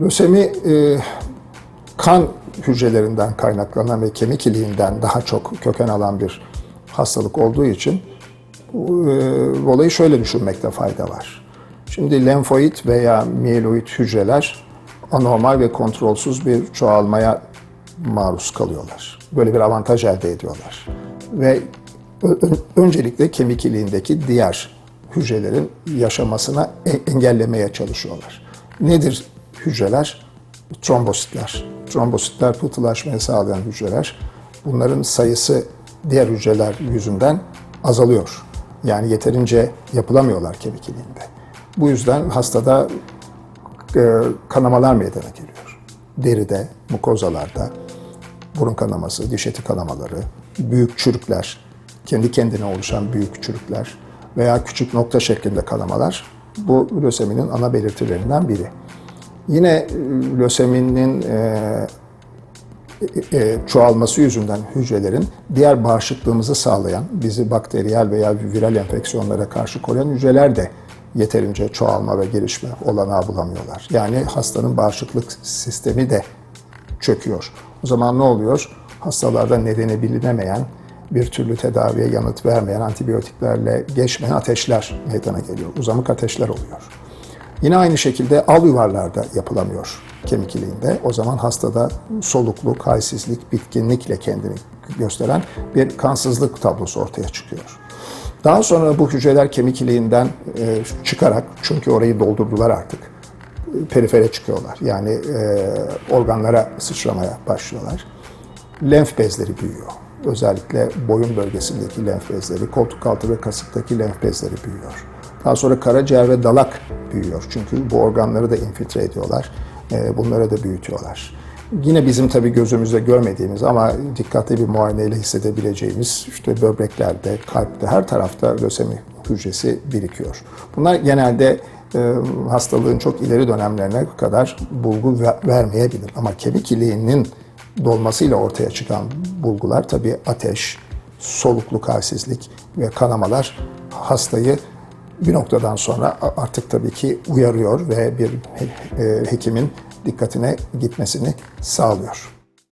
Lösemi e, kan hücrelerinden kaynaklanan ve kemik iliğinden daha çok köken alan bir hastalık olduğu için e, olayı şöyle düşünmekte fayda var. Şimdi lenfoid veya mieloid hücreler anormal ve kontrolsüz bir çoğalmaya maruz kalıyorlar. Böyle bir avantaj elde ediyorlar. Ve öncelikle kemik iliğindeki diğer hücrelerin yaşamasına e- engellemeye çalışıyorlar. Nedir hücreler? Trombositler. Trombositler pıhtılaşmayı sağlayan hücreler. Bunların sayısı diğer hücreler yüzünden azalıyor. Yani yeterince yapılamıyorlar kemik iliğinde. Bu yüzden hastada e, kanamalar meydana geliyor. Deride, mukozalarda, burun kanaması, diş eti kanamaları, büyük çürükler, kendi kendine oluşan büyük çürükler veya küçük nokta şeklinde kanamalar bu löseminin ana belirtilerinden biri. Yine e, löseminin e, e, çoğalması yüzünden hücrelerin diğer bağışıklığımızı sağlayan, bizi bakteriyel veya viral enfeksiyonlara karşı koruyan hücreler de yeterince çoğalma ve gelişme olanağı bulamıyorlar. Yani hastanın bağışıklık sistemi de çöküyor. O zaman ne oluyor? Hastalarda nedeni bilinemeyen, bir türlü tedaviye yanıt vermeyen, antibiyotiklerle geçmeyen ateşler meydana geliyor. Uzamık ateşler oluyor. Yine aynı şekilde al yuvarlarda yapılamıyor kemik iliğinde. O zaman hastada solukluk, halsizlik, bitkinlikle kendini gösteren bir kansızlık tablosu ortaya çıkıyor. Daha sonra bu hücreler kemik iliğinden e, çıkarak, çünkü orayı doldurdular artık, perifere çıkıyorlar. Yani e, organlara sıçramaya başlıyorlar. Lenf bezleri büyüyor. Özellikle boyun bölgesindeki lenf bezleri, koltuk altı ve kasıktaki lenf bezleri büyüyor. Daha sonra karaciğer ve dalak büyüyor. Çünkü bu organları da infiltre ediyorlar. E, bunları da büyütüyorlar. Yine bizim tabii gözümüzde görmediğimiz ama dikkatli bir muayeneyle hissedebileceğimiz işte böbreklerde, kalpte, her tarafta lösemi hücresi birikiyor. Bunlar genelde e, hastalığın çok ileri dönemlerine kadar bulgu ver- vermeyebilir. Ama kemik iliğinin dolmasıyla ortaya çıkan bulgular tabii ateş, solukluk halsizlik ve kanamalar hastayı bir noktadan sonra artık tabii ki uyarıyor ve bir e, hekimin dikkatine gitmesini sağlıyor.